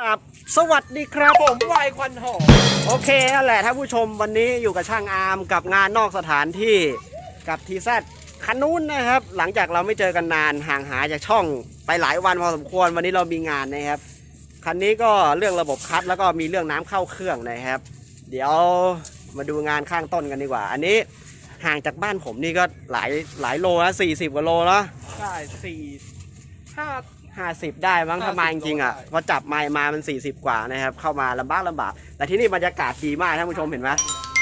ครับสวัสดีครับผมวายควันหอมโอเคนั่นแหละท่านผู้ชมวันนี้อยู่กับช่างอาร์มกับงานนอกสถานที่กับทีแซคันนู้นนะครับ หลังจากเราไม่เจอกันนานห่างหายจากช่องไปหลายวันพอสมควรวันนี้เรามีงานนะครับคันนี้ก็เรื่องระบบคัดแล้วก็มีเรื่องน้ำเข้าเครื่องนะครับ เดี๋ยวมาดูงานข้างต้นกันดีกว่า อันนี้ห่างจากบ้านผมนี่ก็หลายหลายโลนะสี่สิบกว่าโลเนาะใช่สี่ห้า ห้าสิบได้มั้งถ้ามาจริงๆอะได้พอจับไม้มามันสี่สิบกว่านะครับ เข้ามาลำบากลำบาก แต่ที่นี่บรรยากาศดีมากท่านผู้ชมเห็นไหม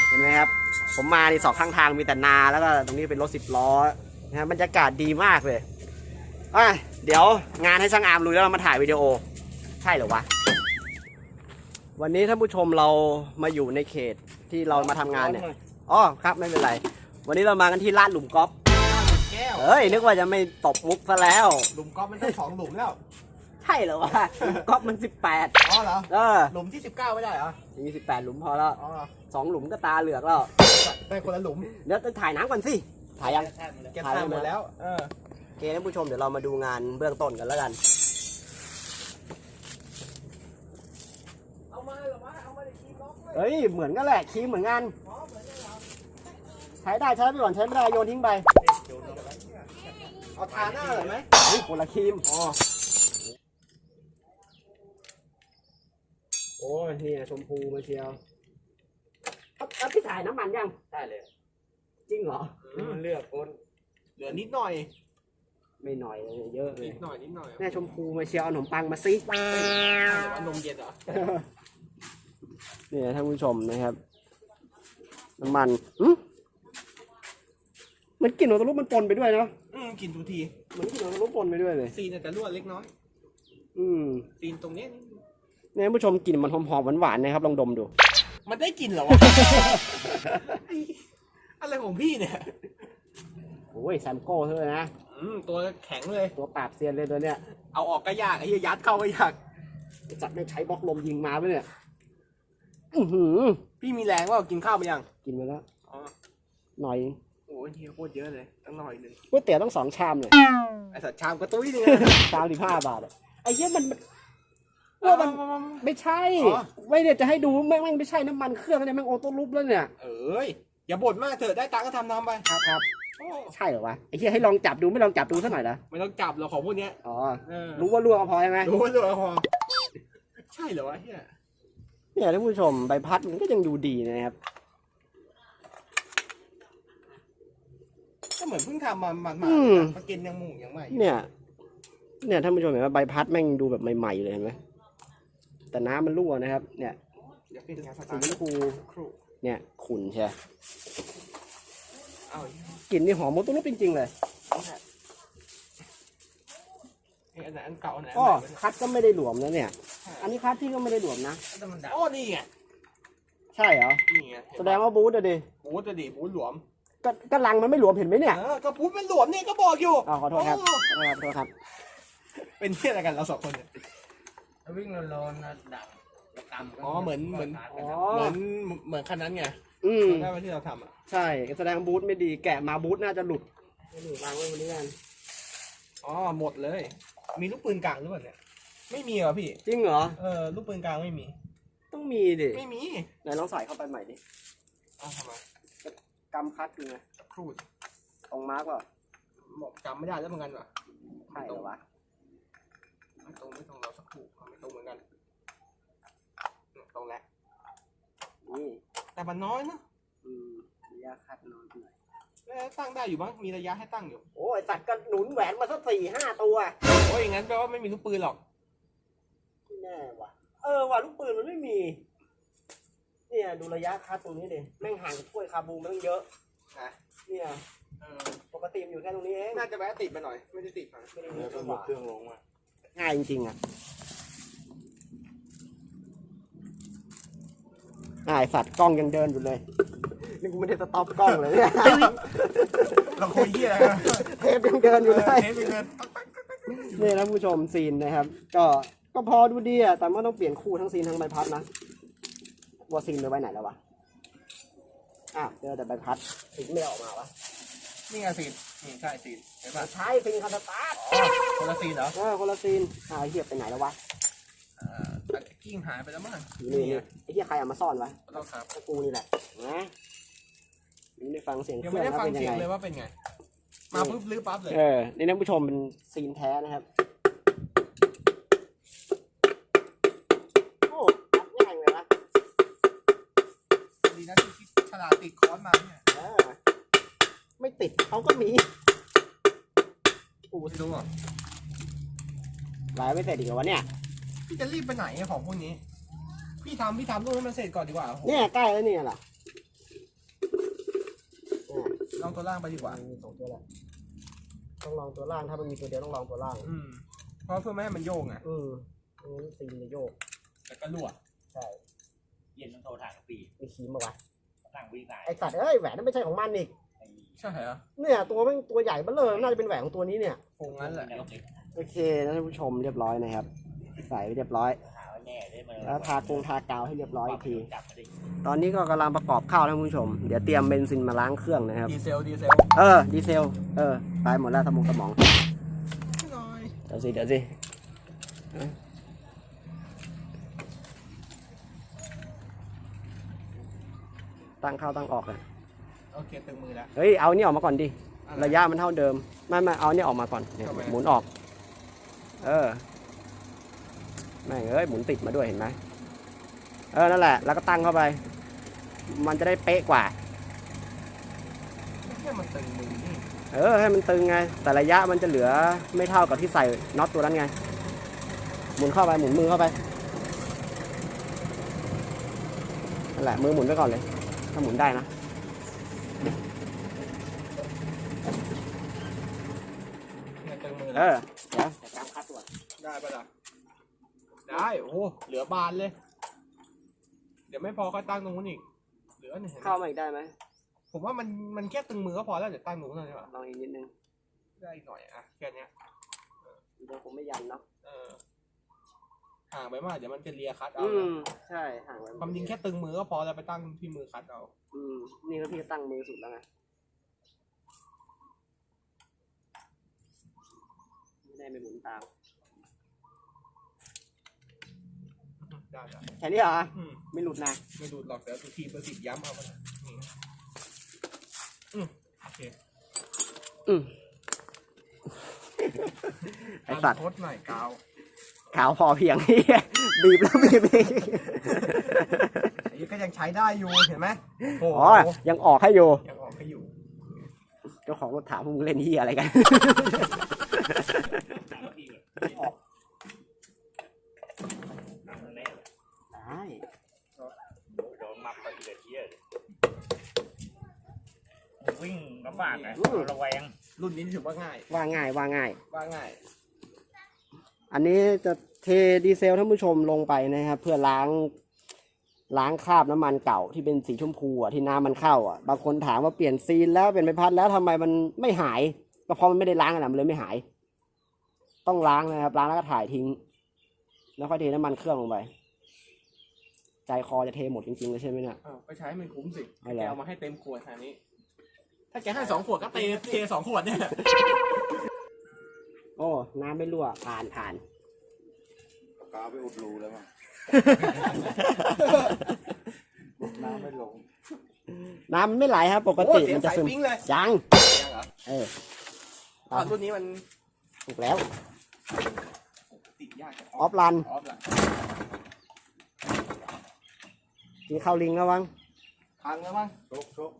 เห็นไหมครับ ผมมานี่สองข้างทางมีแต่นาแล้วก็ตรงนี้เป็นรถสิบล้อนะฮะบรรยากาศดีมากเลยอะเดี๋ยวงานให้ช่างอาร์มลุยแล้วเรามาถ่ายวิดีโอ ใช่เหรอวะ วันนี้ท่านผู้ชมเรามาอยู่ในเขตที่เรามาทำงานเนี่ยอ๋อครับไม่เป็นไร วันนี้เรามากันที่ลาดหลุมกอล์ฟ แก้วเอ้ย นึกว่าจะไม่ตบมุกซะแล้ว หลุมกอล์ฟมันต้องสองหลุมแล้ว ใช่เหรอวะหลุมกอล์ฟมันสิบแปดอ๋อเหรอ เออหลุมที่สิบเก้าไม่ได้เหรอ มีสิบแปดหลุมพอแล้วอ๋อสองหลุมก็ตาเหลือกแล้ว ได้คนละหลุมเดี๋ยวจะถ่ายน้ำก่อนสิ ถ่ายยังเก็บทานหมดแล้ว เออโอเคท่านผู้ชมเดี๋ยวเรามาดูงานเบื้องต้นกันแล้วกัน เอามาเหรอวะเอามาในคีย์ล็อกเลยเฮ้ย เหมือนกันแหละครีมเหมือนกัน ใช้ได้ใช้ไปก่อนใช้ไม่ได้โยนทิ้งไป เอาทาหน้าเหรอไหมเฮ้ยคนละครีม อ๋อ โอ้ยนี่ชมพูมาเชียวเอาเอาพี่ถ่ายน้ำมันยัง ได้เลยจริงเหรอ เลือกคนเหลือนิดหน่อย ไม่หน่อยเลยเยอะเลนิยดหน่อยนิดหน่อยแม่ชมพูมาเชียวเอาขนมปังมาซิเอานมเย็นเหรอเนี่ยท่านผู้ชมนะครับ น้ำมันอืม มันกลิ่นของตะลุมันปนไปด้วยเนาะอืมกินทุกทีเหมันกลิ่นของตะลุปนไปด้วยเลย ซีนแต่รั่วเล็กน้อย อืมซีนตรงนี้เนี่ยท่านผู้ชมกลิ่นมันหอมๆหวานๆนะครับลองดมดู มันได้กลินเหรอวะ อะไรของพี่เนี่ย โอ้ยแซมโก้เท่านั้นนะอืมตัวแข็งเลย ตัวปราบเซียนเลยตัวเนี้ยเอาออกก็ยากไอ้เหี้ยยัดเข้าก็ยากไอ้จัดไม่งใช้บล็อกลมยิงมาไปะเนี่ยอือหือพี่มีแรงว่ากินข้าวไปยัง กินมาแล้วอ๋อ หน่อยโอ้ย เฮียโคตรเยอะเลยตั้งหน่อยหนึ่งก๋วยเตี๋ยวต้องสองชามเลยไอสัตว์ชามกระตุ้ยนึงชามสิบห้าบาทอะไอ้เหี้ยมันมันว่ามันไม่ใช่อ๋อไม่เนี่ยจะให้ดูแม่งแม่งไม่ใช่น้ำมันเครื่องนะเนี่ยแม่งโอโต้ลุปแล้วเนี่ยเอ้ยอย่าบ่นมากเถอะได้ตังค์ก็ทำทำไปครับครับโอ้ใช่เหรอวะไอ้เหี้ยให้ลองจับดูไม่ลองจับดูสักหน่อยนะไม่ต้องจับหรอกของพวกเนี้ยอ๋อเออรู้ว่าล่วงก็พอใช่ไหมรู้ว่าเรื่องพอใช่เหรอวะเฮียเนี่ยท่านผู้ชมใบพัดมันก็ยังดูดีนะครับ ก็เห มือนเพิ่งทำมามามาอืมมากินยังหมูยังใหม่เนี่ย เนี่ยท่านผู้ชมเห็นว่าใบพัดแม่งดูแบบใหม่ๆเลยเห็นไหมแต่น้ำมันรั่วนะครับ เนี่ยเดี๋ยวปิดงานสสีตาร์ชทมพูครูเนี่ยขุ่นใช่ เอากลิ่นนี่หอมโมตุลุปจริงๆเลยเฮ้ยอันไหนอันเก่าอันไหนอันอ๋อใหม่คัดก็ไม่ได้หลวมนะเนี่ย อันนี้คัดพี่ก็ไม่ได้หลวมนะโอ้นี่ไงใช่เหรอ นี่ไงแสดงว่าบูธอะดิ บูธจะดีบูธหลวม ก็ก็ลังมันไม่หลวมเห็นไหมเนี่ย เออก็บูธมันหลวมเนี่ยก็บอกอยู่อ๋อขอโทษครับโขอโทษครับขอโทษครับ เป็นที่อะไรกันเราสองคนเนี่ย วิ่งโลนๆนะดังต่ำอ๋อเหมือนเหมือนอ๋อเหมือนเหมือนคันนั้นไงอืมได้ไหมที่เราทำอะใช่ แสดงบูธไม่ดี แกะมาบูธน่าจะหลุดไม่หลุดวางไว้วันนี้กัน อ๋อหมดเลย มีลูกปืนกลางหรือเปล่าเนี่ยไม่มีเหรอพี่ จริงเหรอ เออลูกปืนกลางไม่มี ต้องมีดิ ไม่มี ไหนลองใส่เข้าไปใหม่ดิเอาทำไม กำคัดดูไงสักครูดตรงมาร์กว่าบอกจำไม่ได้แล้วเหมือนกันว่ะใช่เหรอวะไม่ตรงไม่ตรงเราสักครู่เอาไม่ตรงเหมือนกันเนี่ยตรงแล้วนี่แต่มันน้อยเนอะอืมระยะคัดน้อยหน่อยเอ้ยตั้งได้อยู่บ้างมีระยะให้ตั้งอยู่ โอ้ยสัตว์ก็หนุนแหวนมาสักสี่ห้าตัวโอ้ยอย่างนั้นแปลว่าไม่มีลูกปืนหรอกไม่แน่ว่ะเออว่ะลูกปืนมันไม่มี เนี่ยดูระยะคัดตรงนี้ดิแม่งห่างจากถ้วยคาบูมันตั้งเยอะ นะเนี่ยเออปกติมันอยู่แค่ตรงนี้เองน่าจะแวะติดไปหน่อย ไม่ได้ติดมาไม่ได้มีแล้วตัก็วยกเครื่องลงมาง่ายจริงๆอะอ่าไอ้สัตว์กล้องยังเดินอยู่เลยนี่กูไม่ได้สต็อปกล้องเลยเนี่ยเราคุยเหี้ยอะไรกันเทปยังเดินอยู่เลย เทปอีกเลยนี่นะผู้ชมซีนนะครับ ก็ก็พอดูดีอะแต่ว่าต้องเปลี่ยนคู่ทั้งซีนทั้งใบพัดนะ วัวซีนไปไว้ไหนแล้ววะอะเจอแต่ใบพัดซีนไม่ได้ออกมาวะนี่ไงซีนนี่ใช่ซีนเห็นป่ะใช่ซีนคาสตาร์ทคนละซีนเหรอเออคนละซีนอ่าไอ้เหี้ยไปไหนแล้ววะอ่าริงหายไปแล้วมั้งนี่นี่ไอ้ที่ใครเอามาซ่อนวะเราครับก็กูนี่แหละนะนี่ได้ฟังเสียงเคยังรื่ไม่องได้แล้วฟังเป็นยัเสียงงไงเลยว่าเป็นไง มาปุ๊บลื้อปั๊บเลย เออนี่ท่านผู้ชมเป็นซีนแท้นะครับ ติดคอนมาเนี่ยเออไม่ติดเขาก็มีกูไม่รู้อะลายไม่เสร็จอีกเหรอวะเนี่ย พี่จะรีบไปไหนอะของพวกนี้ พี่ทำพี่ทำนู่นให้มันเสร็จก่อนดีกว่าโอ้โหเนี่ยใกล้แล้วเนี่ยล่ะเนี่ยลองตัวล่างไปดีกว่ามีสองตัวแหละต้องลองตัวล่างถ้ามันมีตัวเดียวต้องลองตัวล่าง อืมเพราะเพื่อไม่ให้มันโยงอะ อืมงั้นซีนจะโยกแต่ก็รั่วใช่เย็นต้องโทรถามปี มีคีมมาวะ ตั้งวิ่งได้ไอสัตว์เอ้ยแหวนนั่นไม่ใช่ของมันอีกใช่เหรอเนี่ยตัวแมันตัวใหญ่เบ้อเลยน่าจะเป็นแหวนของตัวนี้เนี่ย คงงั้นแหละโอเคนะท่านผู้ชมเรียบร้อยนะครับ ใส่ไว้เรียบร้อย หาว่าแน่ได้มาแล้วทากงทากาวให้เรียบร้อยอีกที จับมาดิตอนนี้ก็กำลังประกอบข้าวท่านผู้ชม เดี๋ยวเตรียมเบนซินมาล้างเครื่องนะครับ ดีเซลดีเซลเออ ดีเซล เออ ตายหมดแล้วสมองสมอง หน่อย เดี๋ยวสิ เดี๋ยวสิ ตั้งเข้าตั้งออกเลยโอเคตึงมือแล้ว เฮ้ยเอานี่ออกมาก่อนดิอะไรระยะมันเท่าเดิมไม่ไม่เอาเนี่ยออกมาก่อนเนี่ยทำไม หมุนออก เออแม่งเอ้ยหมุนติดมาด้วยเห็นไหมเออนั่นแหละ แล้วก็ตั้งเข้าไป มันจะได้เป๊ะกว่าแค่มันตึงมือนี่เออให้มันตึงไง แต่ระยะมันจะเหลือไม่เท่ากับที่ใส่น็อตตัวนั้นไง หมุนเข้าไปหมุนมือเข้าไปนั่นแหละมือหมุนไปก่อนเลย ถ้าหมุนได้นะเนี่ยตึงมือเอแล้วอเดี๋ยวจัดการคัดตัวได้ปะล่ะได้โอ้โหเหลือบานเลย เดี๋ยวไม่พอก็ตั้งตรงนู้นอีกเหลือเนี่ยเห็นไหมเข้ามาอีกได้ไหมผมว่ามันมันแค่ตึงมือก็พอแล้วเดี๋ยวตั้งตรงนู้นเลยดีกว่าลองอีกนิดนึงได้อีกหน่อยอะแค่เนี้ยเดี๋ยวผมไม่ยันเนาะเออ ห่างไปมากเดี๋ยวมันจะเลียคัดเอาอืนะมใช่ห่างไว้ความจริงแค่ตึงมือก็พอแล้วไปตั้งที่มือคัดเอา อืมนี่ก็พี่ก็ตั้งมือสุดแล้วไงไม่ได้ไม่หมุนตามได้ได้แค่นี้เหรออืมไม่หลุดนะไม่ดูดหรอกเดี๋ยวทุกทีประสิทธิ์ย้ำเอาไปนะนี่อืมโอเคอืมไอสัตว์ทดหน่อยกาว ขาวพอเพียงเหี้ยบีบแล้วบีบอีกอันนี้ก็ยังใช้ได้อยู่เห็นไหมโอ้โหอ๋อยังออกให้อยู่ยังออกให้อยู่เจ้าของรถถามพวกมึงเล่นเฮียอะไรกันถามว่าพี่นั่งแน่ได้โดนมับไปเดือดเยี่ยเลยวิ่งลำบากนะระแวง รุ่นนี้ถือว่าง่าย ว่าง่ายว่าง่าย ว่าง่าย อันนี้จะเทดีเซลท่านผู้ชมลงไปนะครับ เพื่อล้างล้างคราบน้ำมันเก่าที่เป็นสีชมพูอะที่น้ำมันเข้าอะบางคนถามว่าเปลี่ยนซีนแล้วเปลี่ยนใบพัดแล้วทำไมมันไม่หายก็เพราะมันไม่ได้ล้างกันนะมันเลยไม่หาย ต้องล้างนะครับ ล้างแล้วก็ถ่ายทิ้ง แล้วค่อยเทน้ำมันเครื่องลงไปใจคอจะเทหมดจริงๆเลยใช่ไหมเนี่ยเออไปใช้ให้มันคุ้มสิไม่แล้แกวเอามาให้เต็มขวดแทนนี้ ถ้าแกให้สองขวดก็เทเทสองขวดเนี่ย โอ้ น้ำไม่รั่วผ่านผ่าน กาวไปอุดรูแล้วมั้งน้ำไม่ลงน้ำมันไม่ไหลครับ ปกโอ้ติเสียมังนจะสายซึมปิ้งเลยยังยังเหรอเอออ่ารุ่นนี้มันถูกแล้วติดยากจังออฟรันออฟล่ะกินข้าวลิงแล้วมั้งพังแล้วมั้งชกชก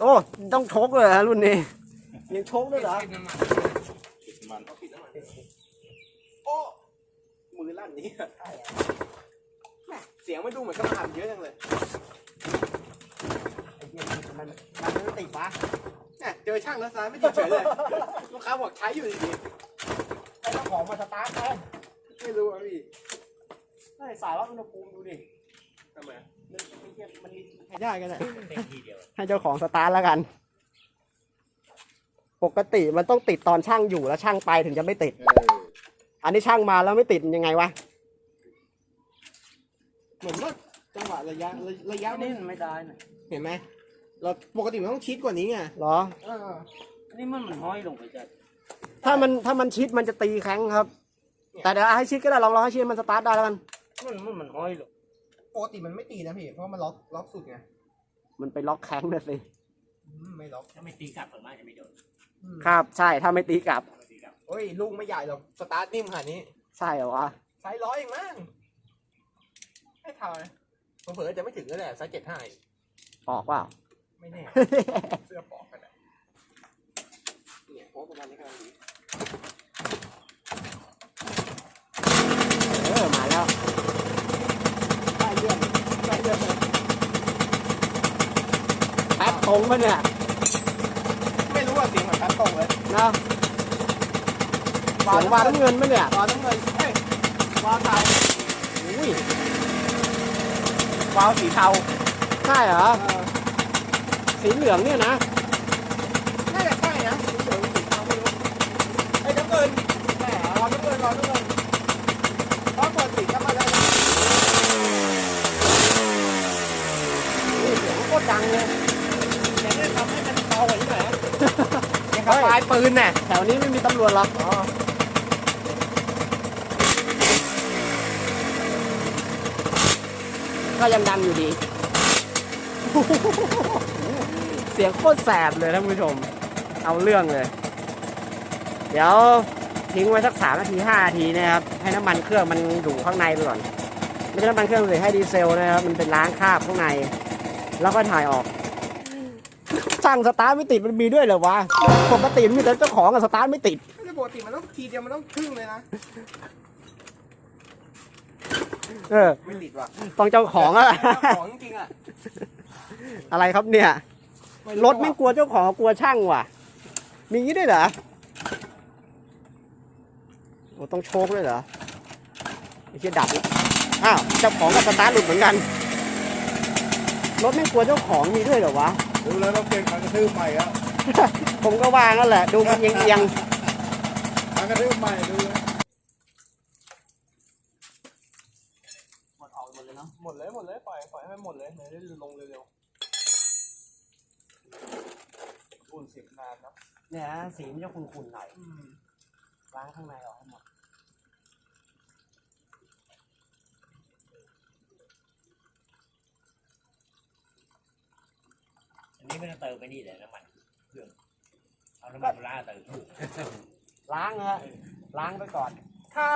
โอ้ต้องชกเลยฮะรุ่นนี้ยังชกด้วยเหรอ มือลั่นนี้แม่เสียงไม่ดูเหมือนกระหำเยอะจังเลยไอ้เหี้ยมันมันมันไม่ติดวะเนี่ยเจอช่างแล้วซ้ายไม่ติดเฉยเลยลูกค้าบอกใช้อยู่ดีไอ้เจ้าของมาสตาร์ทแทนๆไม่รู้อะพี่ไอ้สายวัดอุณหภูมิดูดิทำไมมันไม่เทียบมันใช้ได้กันแหละเต็มทีเดียวให้เจ้าของสตาร์ทแล้วกัน ปกติมันต้องติดตอนช่างอยู่แล้วช่างไปถึงจะไม่ติดเอออันนี้ช่างมาแล้วไม่ติดมันยังไงวะเหมือนว่าจังหวะระยะระระยะมันนี่ไม่ได้นะเห็นไหมเราปกติมันต้องชิดกว่านี้ไงเหรอ เออนี่มันมันห้อยลงไปจ้ะถ้ามันถ้ามันชิดมันจะตีแข้งครับ แต่เดี๋ยวให้ชิดก็ได้ลองลองให้ชิดมันสตาร์ทได้แล้วกัน มันมันมันห้อยหรอกปกติมันไม่ตีนะพี่เพราะมันล็อกล็อกสุดไงมันไปล็อกแข้งเลยสิอืมไม่ล็อกถ้าไม่ตีกลับส่วนมากจะไม่โดนอืมครับใช่ถ้าไม่ตีกลับไม่ตีกลับ เฮ้ยลูกไม่ใหญ่หรอกสตาร์ทนิ่มขนาดนี้ใช่เหรอวะไซส์ร้อยเองมั้งไม่ทำเผลอๆจะไม่ถึงก็ได้ไซส์เจ็ดห้าออกเปล่าไม่แน่ เสื้อปอกกันอะเนี่ยโอ้ประมาณนี้กำลังดีเออมาแล้วได้เรื่องได้เรื่องเลยแป๊บตรงปะเนี่ยไม่รู้ว่าเสียงเหมือนแป๊บตรงเลยนะ เสียงวาน้ำเงินปะเนี่ยวาวน้ำเงินเฮ้ยวาวไทยอุ้ยวาวสีเทาใช่เหรอเออสีเหลืองเนี่ยนะน่าจะใช่นะสีเหลืองสีเทาไม่รู้ไอ้ยน้ำเงินแหมวาวน้ำเงินวาวน้ำเงินเพราะเปิดสีเข้ามาแล้วนะนี่เสียงโคตรดังเลยเดี๋ยวจะทำให้มันเบากว่านี้หน่อยนะยังกับปลายปืนน่ะแถวนี้ไม่มีตำรวจหรอก อ๋อ ก็ยังดังอยู่ดี เสียงโคตรแสบเลยท่านผู้ชม เอาเรื่องเลย เดี๋ยวทิ้งไว้สักสามนาทีห้านาทีนะครับ ให้น้ำมันเครื่องมันอยู่ข้างในไปก่อน ไม่ใช่น้ำมันเครื่องเลยให้ดีเซลนะครับ มันเป็นล้างคราบข้างใน แล้วก็ถ่ายออกช่างสตาร์ทไม่ติดมันมีด้วยเหรอวะ ปกติมันมีแต่เจ้าของกับสตาร์ทไม่ติด ไม่ได้ปกติมันต้องทีเดียวมันต้องครึ่งเลยนะ เออไม่ติดว่ะต้องเจ้าของอะของจริงๆอะอะไรครับเนี่ย รถไม่กลัวเจ้าของกลัวช่างว่ะ มีงี้ด้วยเหรอโอ้ต้องโชคด้วยเหรอไอ้เชี่ยดับแล้วอ้าวเจ้าของกับสตาร์ทหลุดเหมือนกัน รถไม่กลัวเจ้าของมีด้วยเหรอวะดูแล้วต้องเปลี่ยนคันกระทืบใหม่แล้วผมก็ว่างั้นแหละ ดูมันเอียงคันกระทืบใหม่ดูแล้ว หมดออก หมดเลยเนาะหมดเลยหมดเลยปล่อยปล่อยให้มันหมดเลยเดี๋ยวได้ลงเร็วๆอุ่นเสียบนานเนาะๆเนี่ยนะสีมันจะขุ่นๆหน่อยอืมล้างข้างในออกให้หมดอันนี้ไม่ต้องเติมไปนี่เลยน้ำมันเครื่องเอาน้ำมันโบราณเติมล้างนะฮะล้างไปก่อน ถ้า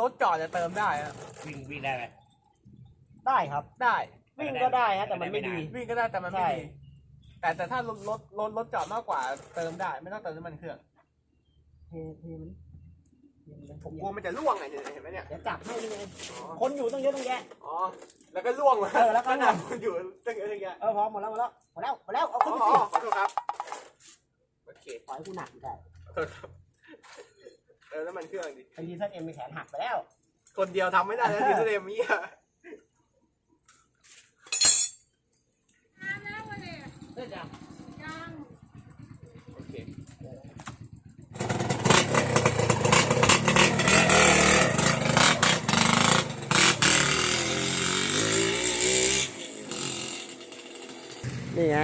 รถจอดจะเติมได้อะวิ่งวิ่งได้ไหม ได้ครับ ได้ วิ่งก็ได้ฮะแต่มันไม่ดี วิ่งก็ได้แต่มันไม่ใช่ดี แต่แต่ถ้ารถรถรถรถจอดมากกว่าเติมได้ ไม่ต้องเติมน้ำมันเครื่องเทเทมันเทมันผมกลัวมันจะล่วงไงเนี่ยเห็นไหมเนี่ยเดี๋ยวจับให้นี่ไงคนอยู่ต้องเยอะต้องแยะอ๋อแล้วก็ล่วงมาเออแล้วก็ขนาดคนอยู่ตั้งเยอะตั้งแยะเออพอหมดแล้วหมดแล้วหมดแล้วหมดแล้วเอาอ๋ขึ้อนไปอ๋สิอขอโทษครับโอเคปล่อยให้กูหนักอยู่ได้ขอโทษครับเติมน้ำมันเครื่องดิไอ้ดีเซลเอ็มมีแขนหักไปแล้ว คนเดียวทำไม่ได้แล้วดิสเลมมี่อะ เล่นจังโอเคนี่ไง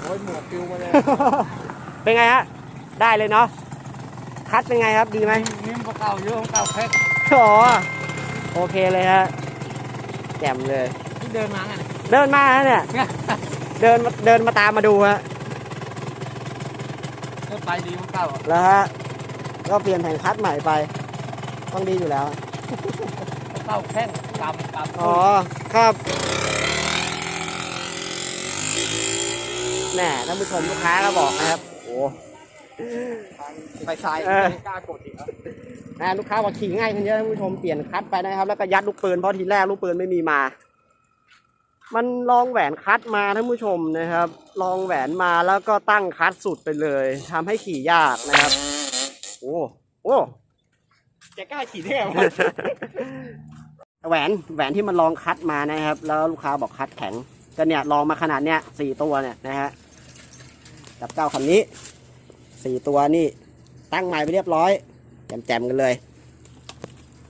โอ้ยหมวกปิวมาเลยเป็นไงฮะ ได้เลยเนาะ คัดเป็นไงครับ ดีไหมนิ่มกว่าเก่าเยอะของเก่าแค่อ๋อ โอเคเลยฮะแจ่มเลย ที่เดินมาไงเดินมาฮะเนี่ย เดินมาเดินมาตามมาดูฮะก็ไปดีของเก่าแล้วฮะก็เปลี่ยนแผงคัดใหม่ไป ต้องดีอยู่แล้วของเก่าแค่กำกำอ๋อ ครับแน่ท่านผู้ชมลูกค้าก็บอกนะครับ โอ้ ไปซ้ายเออ ไม่กล้ากดอีกครับ นะลูกค้าบอกขี่ง่ายขึ้นเยอะท่านผู้ชมเปลี่ยนคัดไปนะครับ แล้วก็ยัดลูกปืนเพราะทีแรกลูกปืนไม่มีมา มันลองแหวนคัดมาท่านผู้ชมนะครับ ลองแหวนมาแล้วก็ตั้งคัดสุดไปเลยทำให้ขี่ยากนะครับ โอ้โอ้จะกล้าขี่ได้ไงวะแหวนแหวนที่มันลองคัดมานะครับ แล้วลูกค้าบอกคัดแข็งก็เนี่ยลองมาขนาดเนี้ยสี่ตัวเนี่ยนะฮะกับเจ้าคันนี้สี่ตัวนี่ตั้งใหม่ไปเรียบร้อย แจมๆกันเลย